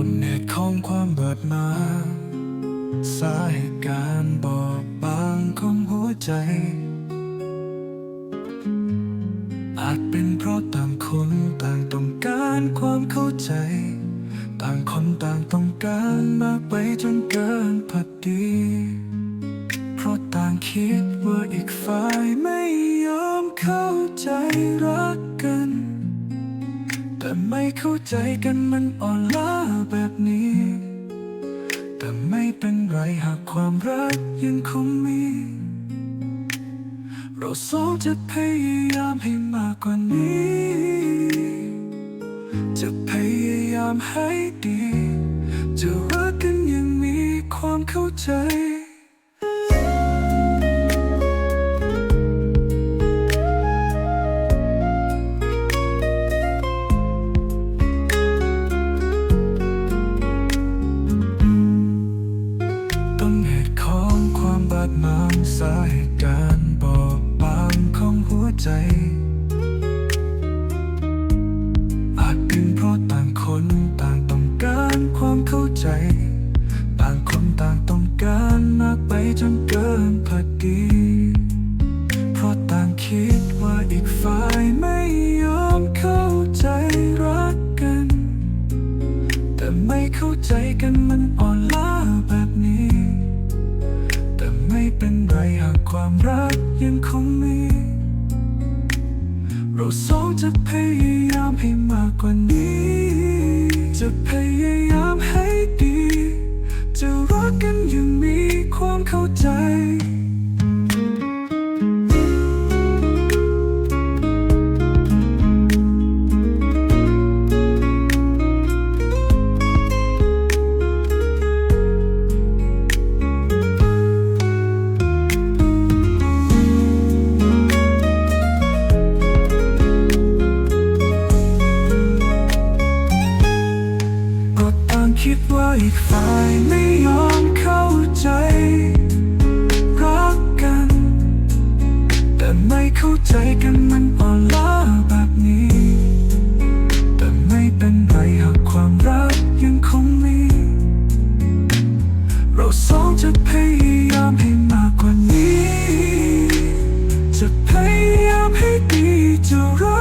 บาดหตุของความเบิดมา สาเหตุการบอบบางของหัวใจ อาจเป็นเพราะต่างคนต่างต้องการความเข้าใจ ต่างคนต่างต้องการมากไปจนเกินพอดี เพราะต่างคิดว่าอีกฝ่ายไม่ยอมเข้าใจรักกัน แต่ไม่เข้าใจกันมันอ่อนล้าแบบนี้ แต่ไม่เป็นไรหากความรักยังคงมี เราสองจะพยายามให้มากกว่านี้ จะพยายามให้ดี จะรักกันยังมีความเข้าใจ มบามางสาเหตุการบอบบางของหัวใจ อาจเป็นเพราะต่างคนต่างต้องการความเข้าใจ ต่างคนต่างต้องการมากไปจนเกินพอดี เพราะต่างคิดว่าอีกฝ่ายไม่ยอมเข้าใจรักกัน แต่ไม่เข้าใจกันมัน หากความรักยังคงมี เราสองจะพยายามให้มากกว่านี้ จะพยายามให้ดี จะรักกันอยังมีความเข้าใจ อีกฝ่ายไม่ยอมเข้าใจ รักกัน แต่ไม่เข้าใจกันมันอ่ล้าแบบนี้ แต่ไม่เป็นไรหากความรักยังคงมี เราสองจะพยายามให้มากกว่านี้ จะพยายามให้ดีจะรัก